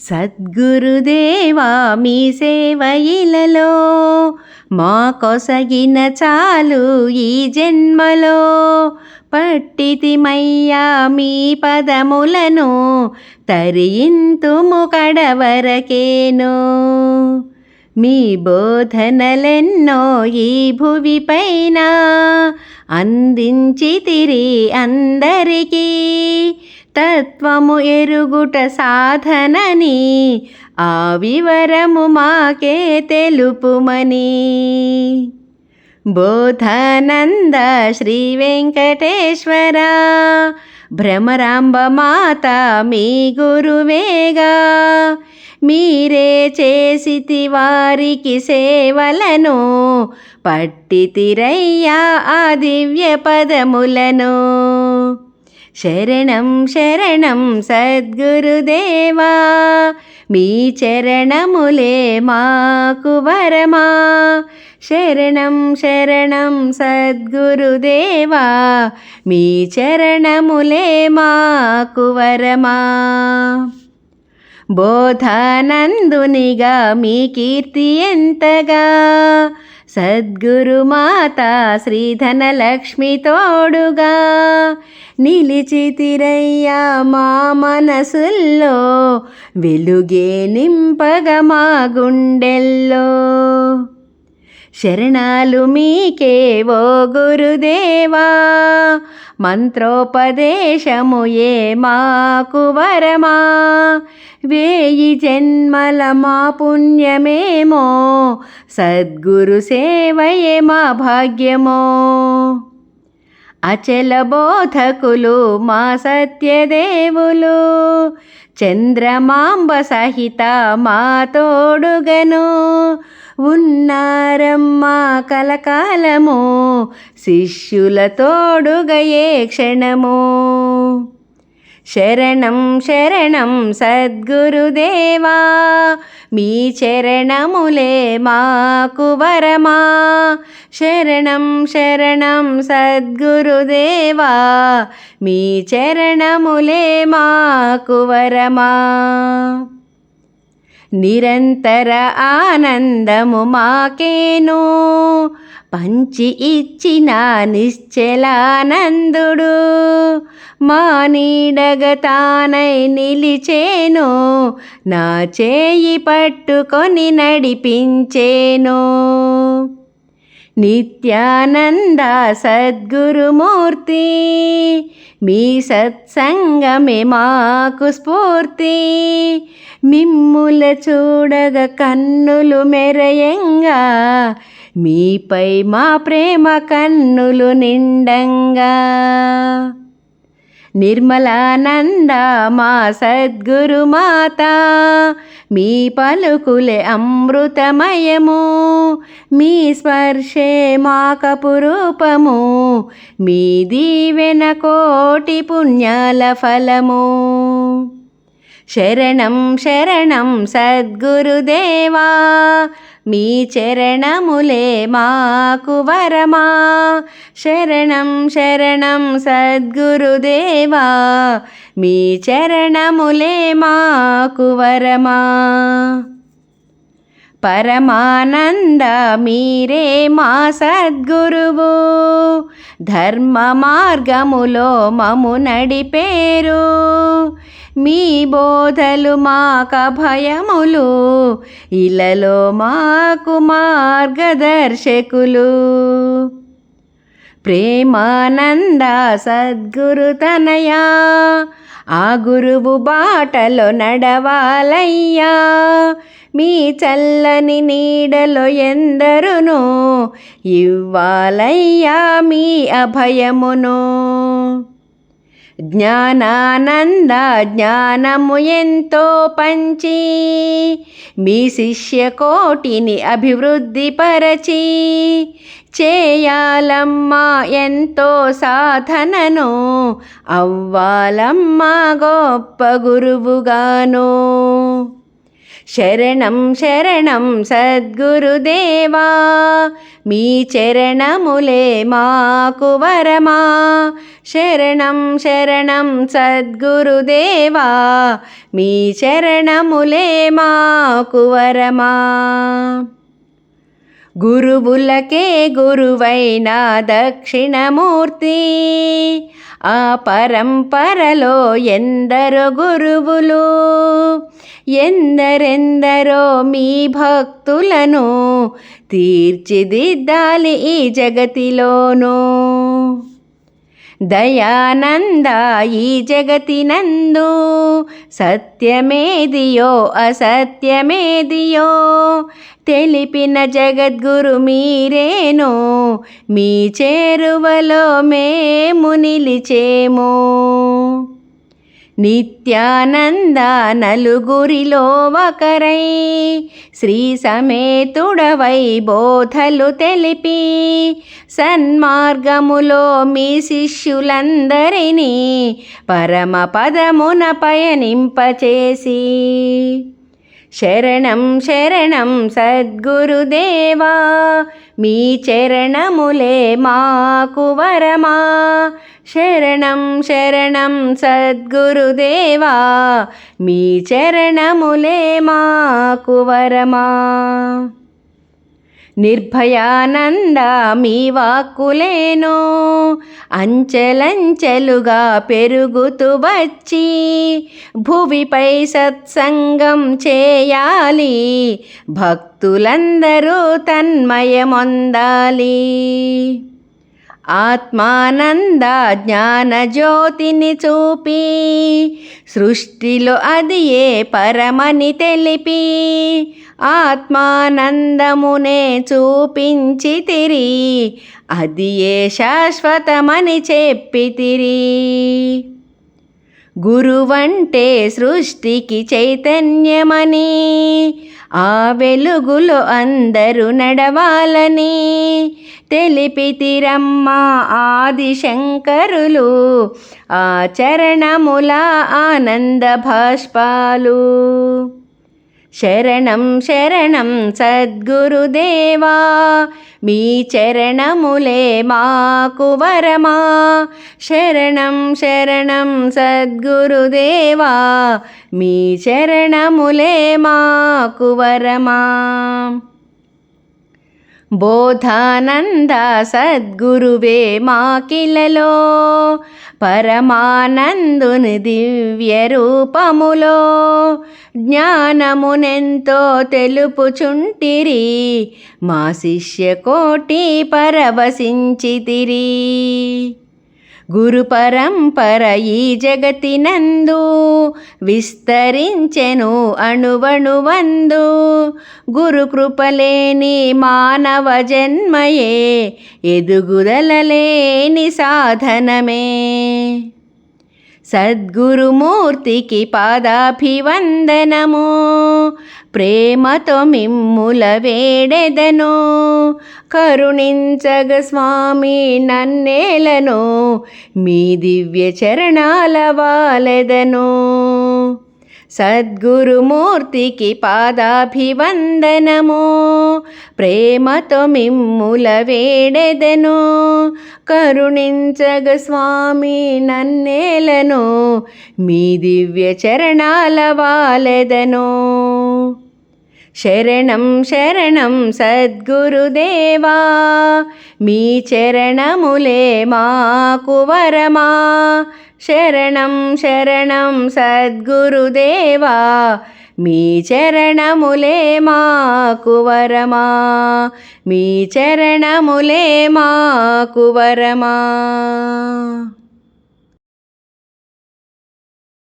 సద్గురుదేవా మీ సేవయిలలో మా కొసగిన చాలు ఈ జన్మలో. పట్టితిమయ్యా మీ పదములను తరియింతుము కడవరకేను. మీ బోధనలెన్నో ఈ భువిపైన అందించి తిరి అందరికీ. తత్వము ఎరుగుట సాధనని ఆ వివరము మాకే తెలుపుమని. బోధనంద శ్రీ వెంకటేశ్వర భ్రమరాంబ మాత మీ గురువేగా. మీరే చేసితి వారికి సేవలను పట్టితిరయ్యా ఆ దివ్య పదములను. శరణం శరణం సద్గురుదేవా మీ చరణములే మాకు వరమా. శరణం శరణం సద్గురుదేవా మీ చరణములే మాకు వరమా. బోధానందునిగా మీ కీర్తి ఎంతగా సద్గురుమాత శ్రీధనలక్ష్మి తోడుగా నిలిచితిరయ్యా మా మనసుల్లో వెలుగే నింపగ మా గుండెల్లో. శరణాలు మీకే ఓ గురుదేవా మంత్రోపదేశము ఏ మాకు వరమా? వేయి జన్మల మా పుణ్యమేమో? సద్గురు సేవయే మా భాగ్యమో? అచల బోధకులు మా సత్యదేవులు చంద్రమాంబ సహిత మా తోడుగను ఉన్నారమ్మా కలకాలము శిష్యుల తోడుగయే క్షణము. శరణం శరణం సద్గురుదేవా మీ చరణములే మాకు వరమా. శరణం శరణం సద్గురుదేవా మీ చరణములే మాకు వరమా. నిరంతర ఆనందము మాకేను. పంచి ఇచ్చిన నిశ్చలానందుడు మా నీడగతానై నిలిచేను. నా చేయి పట్టుకొని నడిపించేను. నిత్యానంద సద్గురుమూర్తి మీ సత్సంగమే మాకు స్ఫూర్తి. మిమ్ముల చూడగ కన్నులు మెరయంగా మీపై మా ప్రేమ కన్నులు నిండంగా. నిర్మలానంద మా సద్గురు మాత మీ పలుకులే అమృతమయము మీ స్పర్శే మాకపురూపము మీ దీవెన కోటి పుణ్యాల ఫలము. శరణం శరణం సద్గురుదేవా మీ చరణములే మాకు వరమా. శరణం శరణం సద్గురుదేవా. మీ చరణములే మాకు వరమా. పరమానంద మీరే మా సద్గురువు. ధర్మ మార్గములో మము నడిపేరు. మీ బోధలు మాక భయములు ఇలలో మాకు మార్గదర్శకులు. ప్రేమానంద సద్గురు తనయా ఆ గురువు బాటలో నడవాలయ్యా. మీ చల్లని నీడలో ఎందరును ఇవ్వాలయ్యా మీ అభయమును. జ్ఞానానంద జ్ఞానము ఎంతో పంచి మీ శిష్య కోటిని అభివృద్ధిపరచి చేయాలమ్మా ఎంతో సాధనను అవ్వాలమ్మా గొప్ప గురువుగాను. శరణం శరణం సద్గురుదేవా మీ చరణములే మాకు వరమా శరణం శరణం సద్గురుదేవా మీ చరణములే మాకు వరమా గురువులకే గురువైన దక్షిణమూర్తి ఆ పరంపరలో ఎందరో గురువులు ఎందరెందరో మీ భక్తులను తీర్చిదిద్దాలి ఈ జగతిలోనూ. దయానంద ఈ జగతినందు సత్యమేదియో అసత్యమేదియో? తెలిపిన జగద్గురు మీరేను మీ చేరువలో మేము నిలిచేమో. నిత్యానంద నలుగురిలో ఒకరై శ్రీ సమేతుడవై బోధలు తెలిపి సన్మార్గములో మీ శిష్యులందరినీ పరమ పదమున పయనింపచేసి. శరణం శరణం సద్గురుదేవా మీ చరణములే మాకు వరమా. శరణం శరణం సద్గురుదేవా మీ చరణములే మాకు వరమా. నిర్భయానంద మీ వాక్కులేనో అంచెలంచెలుగా పెరుగుతూ వచ్చి భువిపై సత్సంగం చేయాలి భక్తులందరూ తన్మయమొందాలి. ఆత్మానంద జ్ఞాన జ్యోతిని చూపి సృష్టిలో అది ఏ పరమని తెలిపి ఆత్మానందమునే చూపించి తిరి అది ఏ శాశ్వతమని చెప్పితిరి గురువంటే సృష్టికి చైతన్యమని ఆ వెలుగులో అందరూ నడవాలని తెలిపితిరమ్మ ఆదిశంకరులు ఆచరణముల ఆనంద భాష్పాలు శరణం శరణం సద్గురుదేవా మీ చరణములే మాకు వరమా. శరణం శరణం సద్గురుదేవా మీ చరణములే మాకు వరమా. బోధానంద సద్గురువే మాకిలలో పరమానందుని దివ్య రూపములో జ్ఞానమునెంతో తెలుపుచుంటిరి. మా శిష్య కోటి పరవశించితిరి. గురు పరంపర ఈ జగతినందు విస్తరించెను అణువణువందు. గురు కృపలేని మానవ జన్మయే ఎదుగుదలలేని సాధనమే. సద్గురుమూర్తికి పాదాభివందనము. ప్రేమతో మిమ్ముల వేడెదను. కరుణించగ స్వామి నన్నేలను. మీ దివ్య చరణాల వాలెదను. సద్గురుమూర్తికి పాదాభివందనము. ప్రేమతో మిమ్ముల వేడెదను. కరుణించగ స్వామి నన్నేలను. మీ దివ్య చరణాల వాలెదను. శరణం శరణం సద్గురుదేవా. మీ చరణములే మాకు వరమా. శరణం శరణం సద్గురుదేవా మీ చరణములే మాకు వరమా మీ చరణములే మాకు వరమా.